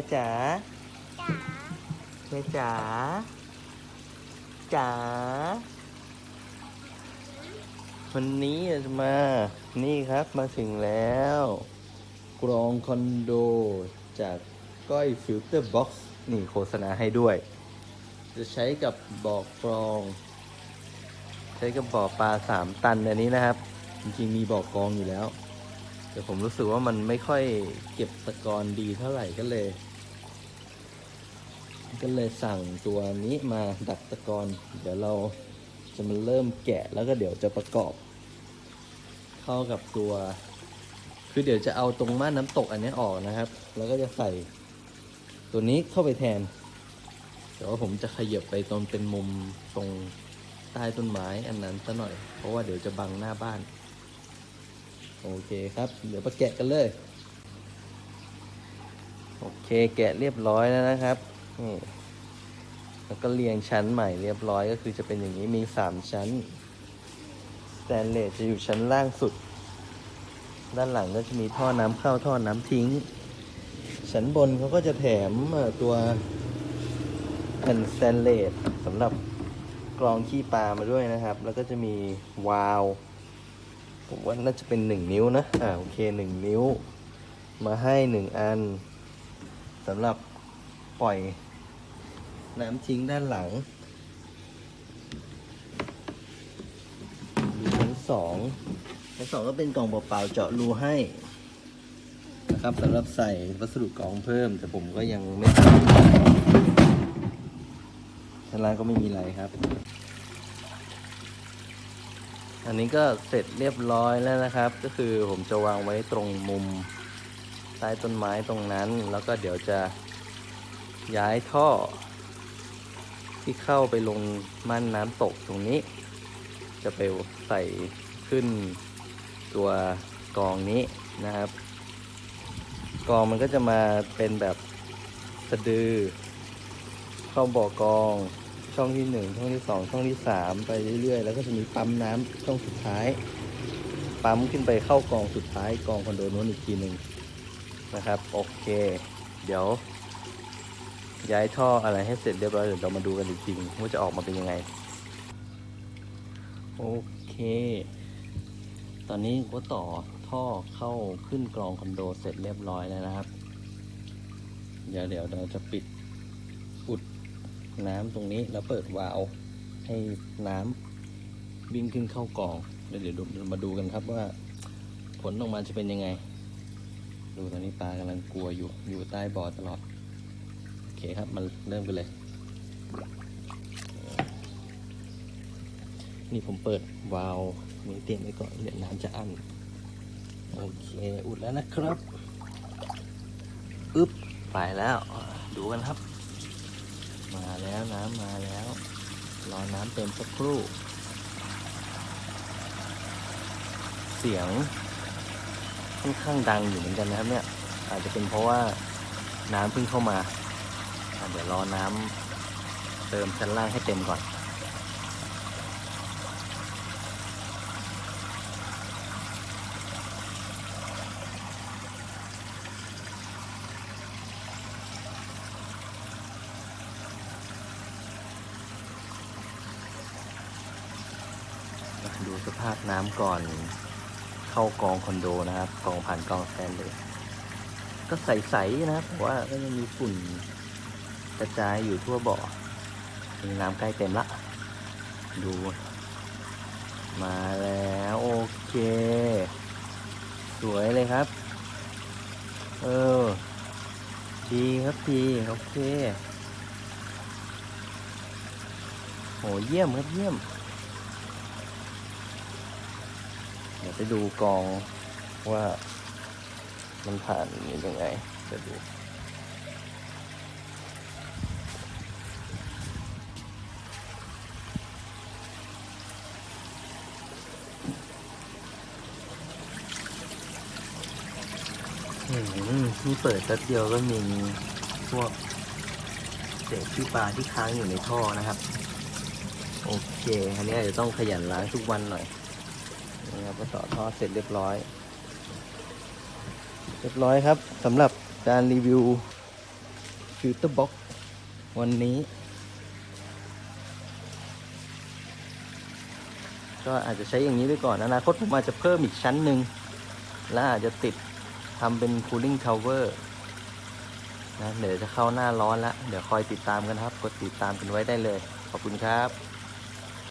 ค่จ๋าจ๋าแค่จ๋าจ๋าวันนี้จะมา นี่ครับมาถึงแล้ว กรองคอนโด จากก้อยฟิลเตอร์บ็อกซ์นี่โฆษณาให้ด้วย จะใช้กับบอกกรอง ใช้กับบ่อปลาสามตันอันนี้นะครับ จริงๆมีบ่อกรองอยู่แล้ว แต่ผมรู้สึกว่ามันไม่ค่อยเก็บตะกอนดีเท่าไหร่ก็เลย ก็เลยสั่งตัวนี้มาดักตะกอนเดี๋ยวเราจะมาเริ่มแกะแล้วก็เดี๋ยวจะประกอบ เข้ากับตัว คือเดี๋ยวจะเอาตรงม่านน้ำตกอันนี้ออกนะครับ แล้วก็จะใส่ตัวนี้เข้าไปแทน แต่ว่าผมจะขยับไปตรงเป็นมุมตรงใต้ต้นไม้อันนั้นซะหน่อย เพราะว่าเดี๋ยวจะบังหน้าบ้าน โอเคครับ เดี๋ยวไปแกะกันเลย โอเคแกะเรียบร้อยแล้วนะครับ นี่แล้วก็เรียงชั้นใหม่เรียบร้อยก็คือจะเป็นอย่างนี้มีสามชั้นสแตนเลสจะอยู่ชั้นล่างสุด ด้านหลังก็จะมีท่อน้ำเข้าท่อน้ำทิ้ง ชั้นบนเขาก็จะแถมตัวแผ่นสแตนเลสสำหรับกรองขี้ปลามาด้วยนะครับ แล้วก็จะมีวาล์วผมว่าน่าจะเป็นหนึ่งนิ้วนะ อ่าโอเคหนึ่งนิ้ว มาให้หนึ่งอันสำหรับปล่อย น้ำทิ้งด้านหลังดูชั้นสองชั้นสองก็เป็นกล่องเปล่าๆเจาะรูให้นะครับสำหรับใส่วัสดุกรองเพิ่ม แต่ผมก็ยังไม่ทำชั้นล่างก็ไม่มีอะไรครับ อันนี้ก็เสร็จเรียบร้อยแล้วนะครับ ก็คือผมจะวางไว้ตรงมุมใต้ต้นไม้ตรงนั้น แล้วก็เดี๋ยวจะย้ายท่อ ที่เข้าไปลงม่านน้ำตกตรงนี้ จะไปใส่ขึ้นตัวกองนี้นะครับ กองมันก็จะมาเป็นแบบสะดือ เข้าบ่อกองช่องที่หนึ่งช่องที่สองช่องที่สามไปเรื่อยๆ แล้วก็จะมีปั๊มน้ำช่องสุดท้าย ปั๊มขึ้นไปเข้ากองสุดท้ายกองคอนโดนู้นอีกทีหนึ่งนะครับ โอเค เดี๋ยว ย้ายท่ออะไรให้เสร็จเรียบร้อยเดี๋ยวเรามาดูกันอีกทีว่าจะออกมาเป็นยังไง โอเค ตอนนี้ก็ต่อท่อเข้าขึ้นกรองคอนโดเสร็จเรียบร้อยแล้วนะครับ เดี๋ยวเดี๋ยวเราจะปิดอุดน้ำตรงนี้แล้วเปิดวาล์วให้น้ำวิ่งขึ้นเข้ากรองเดี๋ยวเดี๋ยวมาดูกันครับว่าผลออกมาจะเป็นยังไง ดูตอนนี้ปลากำลังกลัวอยู่อยู่ใต้บ่อตลอด เคครับมาเริ่มกันเลย นี่ผมเปิดวาล์วมือเตรียมไว้ก่อนเดี๋ยวน้ำจะอั้นโอเคอุดแล้วนะครับอึ๊บไปแล้ว ดูกันครับ มาแล้วน้ำมาแล้ว รอน้ำเต็มสักครู่ เสียงค่อนข้างดังอยู่เหมือนกันนะครับเนี่ย อาจจะเป็นเพราะว่าน้ำเพิ่งเข้ามา เดี๋ยวรอน้ำเติมชั้นล่างให้เต็มก่อน ดูสภาพน้ำก่อนเข้ากองคอนโดนะครับ กองผ่านกองแตนเลย ก็ใสๆนะครับว่าก็ยังมีฝุ่น กระจายอยู่ทั่วบ่อมีน้ำใกล้เต็มละ ดู มาแล้วโอเค สวยเลยครับ เออ ดีครับดีโอเคโหเยี่ยมครับเยี่ยม เดี๋ยวไปดูกองว่ามันผ่านนี้ยังไงจะดู อืมนี่เปิดแป๊บเดียวก็มีพวกเศษขี้ปลาที่ค้างอยู่ในท่อนะครับ โอเคอันนี้อาจจะต้องขยันล้างทุกวันหน่อยนะครับก็ต่อท่อเสร็จเรียบร้อย เรียบร้อยครับสำหรับการรีวิวฟิลเตอร์บ็อกวันนี้ ก็อาจจะใช้อย่างนี้ไปก่อนอนาคตผมอาจจะเพิ่มอีกชั้นหนึ่งและอาจจะติด ทำเป็น cooling tower นะเดี๋ยวจะเข้าหน้าร้อนแล้ว เดี๋ยวคอยติดตามกันครับ กดติดตามกันไว้ได้เลย ขอบคุณครับ